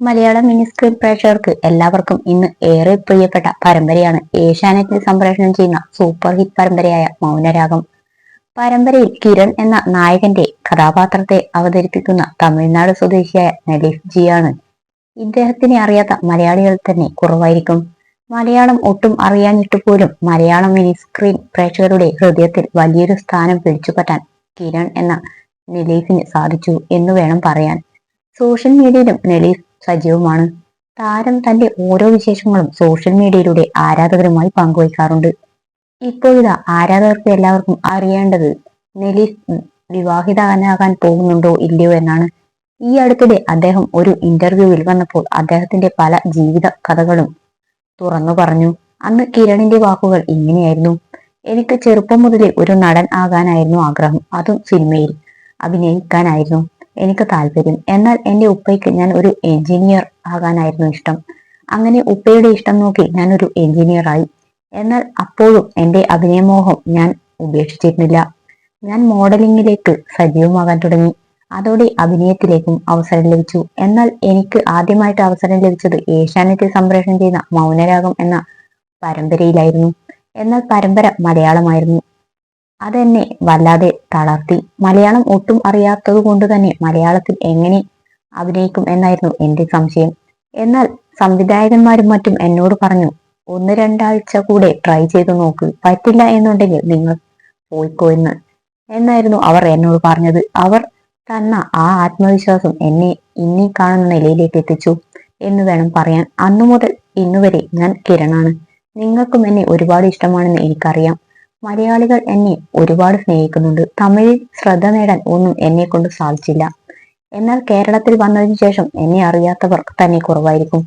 Malayalam mini screen പ്രേക്ഷകർക്ക് എല്ലാവർക്കും ഇന്ന് ഏറെ പ്രിയപ്പെട്ട പരമ്പരയാണ്. ഏഷ്യാനെറ്റിൽ സംപ്രേഷണം ചെയ്യുന്ന സൂപ്പർ ഹിറ്റ് പരമ്പരയായ മൗനരാഗം. പരമ്പരയിൽ കിരൺ എന്ന നായകന്റെ കഥാപാത്രത്തെ അവതരിപ്പിക്കുന്ന തമിഴ്നാട് സ്വദേശിയായ നലീഫ് ജിയാണ്. ഇദ്ദേഹത്തിനെ അറിയാത്ത മലയാളികൾ തന്നെ കുറവായിരിക്കും. മലയാളം ഒട്ടും അറിയാഞ്ഞിട്ട് പോലും മലയാളം മിനി സ്ക്രീൻ പ്രേക്ഷകരുടെ ഹൃദയത്തിൽ വലിയൊരു സ്ഥാനം പിടിച്ചുപറ്റാൻ കിരൺ എന്ന നലീഫിന് സാധിച്ചു എന്ന് വേണം പറയാൻ. സോഷ്യൽ മീഡിയയിലും നലീഫ് സജീവമാണ്. താരം തന്റെ ഓരോ വിശേഷങ്ങളും സോഷ്യൽ മീഡിയയിലൂടെ ആരാധകരുമായി പങ്കുവയ്ക്കാറുണ്ട്. ഇപ്പോഴിതാ ആരാധകർക്ക് എല്ലാവർക്കും അറിയേണ്ടത് നെലി വിവാഹിതനാകാൻ പോകുന്നുണ്ടോ ഇല്ലയോ എന്നാണ്. ഈ അടുത്തിടെ അദ്ദേഹം ഒരു ഇന്റർവ്യൂവിൽ വന്നപ്പോൾ അദ്ദേഹത്തിന്റെ പല ജീവിത കഥകളും തുറന്നു പറഞ്ഞു. അന്ന് കിരണിന്റെ വാക്കുകൾ ഇങ്ങനെയായിരുന്നു. എനിക്ക് ചെറുപ്പം മുതലേ ഒരു നടൻ ആകാനായിരുന്നു ആഗ്രഹം. അതും സിനിമയിൽ അഭിനയിക്കാനായിരുന്നു. എനിക്ക് താല്പര്യം. എന്നാൽ എന്റെ ഉപ്പയ്ക്ക് ഞാൻ ഒരു എഞ്ചിനീയർ ആകാനായിരുന്നു ഇഷ്ടം. അങ്ങനെ ഉപ്പയുടെ ഇഷ്ടം നോക്കി ഞാൻ ഒരു എഞ്ചിനീയർ ആയി. എന്നാൽ അപ്പോഴും എന്റെ അഭിനയമോഹം ഞാൻ ഉപേക്ഷിച്ചിരുന്നില്ല. ഞാൻ മോഡലിംഗിലേക്ക് സജീവമാകാൻ തുടങ്ങി. അതോടെ അഭിനയത്തിലേക്കും അവസരം ലഭിച്ചു. എന്നാൽ എനിക്ക് ആദ്യമായിട്ട് അവസരം ലഭിച്ചത് ഏഷ്യാനെറ്റിൽ സംപ്രേഷണം ചെയ്യുന്ന മൗനരാഗം എന്ന പരമ്പരയിലായിരുന്നു. എന്നാൽ പരമ്പര മലയാളമായിരുന്നു. അതെന്നെ വല്ലാതെ തളർത്തി. മലയാളം ഒട്ടും അറിയാത്തത് കൊണ്ട് തന്നെ മലയാളത്തിൽ എങ്ങനെ അഭിനയിക്കും എന്നായിരുന്നു എന്റെ സംശയം. എന്നാൽ സംവിധായകന്മാരും മറ്റും എന്നോട് പറഞ്ഞു ഒന്ന് രണ്ടാഴ്ച കൂടെ ട്രൈ ചെയ്തു നോക്ക്. പറ്റില്ല എന്നുണ്ടെങ്കിൽ നിങ്ങൾ പോയിക്കോ എന്ന്. എന്നായിരുന്നു അവർ എന്നോട് പറഞ്ഞത്. അവർ തന്ന ആ ആത്മവിശ്വാസം എന്നെ ഇനി കാണുന്ന നിലയിലേക്ക് എത്തിച്ചു എന്ന് വേണം പറയാൻ. അന്നു മുതൽ ഇന്നുവരെ ഞാൻ കിരണാണ്. നിങ്ങൾക്കും എന്നെ ഒരുപാട് ഇഷ്ടമാണെന്ന് എനിക്കറിയാം. മലയാളികൾ എന്നെ ഒരുപാട് സ്നേഹിക്കുന്നുണ്ട്. തമിഴിൽ ശ്രദ്ധ നേടാൻ ഒന്നും എന്നെ കൊണ്ട് സാധിച്ചില്ല. എന്നാൽ കേരളത്തിൽ വന്നതിന് ശേഷം എന്നെ അറിയാത്തവർ തന്നെ കുറവായിരിക്കും.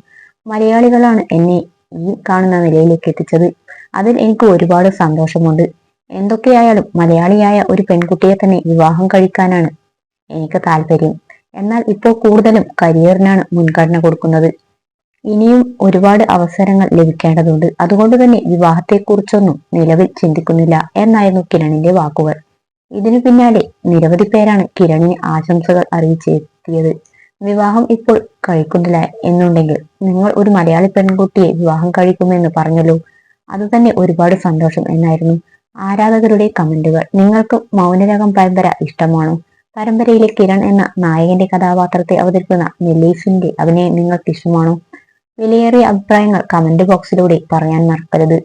മലയാളികളാണ് എന്നെ ഈ കാണുന്ന നിലയിലേക്ക് എത്തിച്ചത്. അതിൽ എനിക്ക് ഒരുപാട് സന്തോഷമുണ്ട്. എന്തൊക്കെയായാലും മലയാളിയായ ഒരു പെൺകുട്ടിയെ തന്നെ വിവാഹം കഴിക്കാനാണ് എനിക്ക് താല്പര്യം. എന്നാൽ ഇപ്പോൾ കൂടുതലും കരിയറിനാണ് മുൻഗണന കൊടുക്കുന്നത്. ഇനിയും ഒരുപാട് അവസരങ്ങൾ ലഭിക്കേണ്ടതുണ്ട്. അതുകൊണ്ട് തന്നെ വിവാഹത്തെക്കുറിച്ചൊന്നും നിലവിൽ ചിന്തിക്കുന്നില്ല എന്നായിരുന്നു കിരണിന്റെ വാക്കുകൾ. ഇതിനു പിന്നാലെ നിരവധി പേരാണ് കിരണിന് ആശംസകൾ അറിയിച്ചെത്തിയത്. വിവാഹം ഇപ്പോൾ കഴിക്കുന്നില്ല എന്നുണ്ടെങ്കിൽ നിങ്ങൾ ഒരു മലയാളി പെൺകുട്ടിയെ വിവാഹം കഴിക്കുമെന്ന് പറഞ്ഞല്ലോ. അത് തന്നെ ഒരുപാട് സന്തോഷം എന്നായിരുന്നു ആരാധകരുടെ കമന്റുകൾ. നിങ്ങൾക്ക് മൗനരാഗം പരമ്പര ഇഷ്ടമാണോ? പരമ്പരയിലെ കിരൺ എന്ന നായകന്റെ കഥാപാത്രത്തെ അവതരിക്കുന്ന നെല്ലീസിന്റെ അഭിനയം നിങ്ങൾക്ക് ഇഷ്ടമാണോ? വിലയേറിയ അഭിപ്രായങ്ങൾ കമന്റ് ബോക്സിലൂടെ പറയാൻ മറക്കരുത്.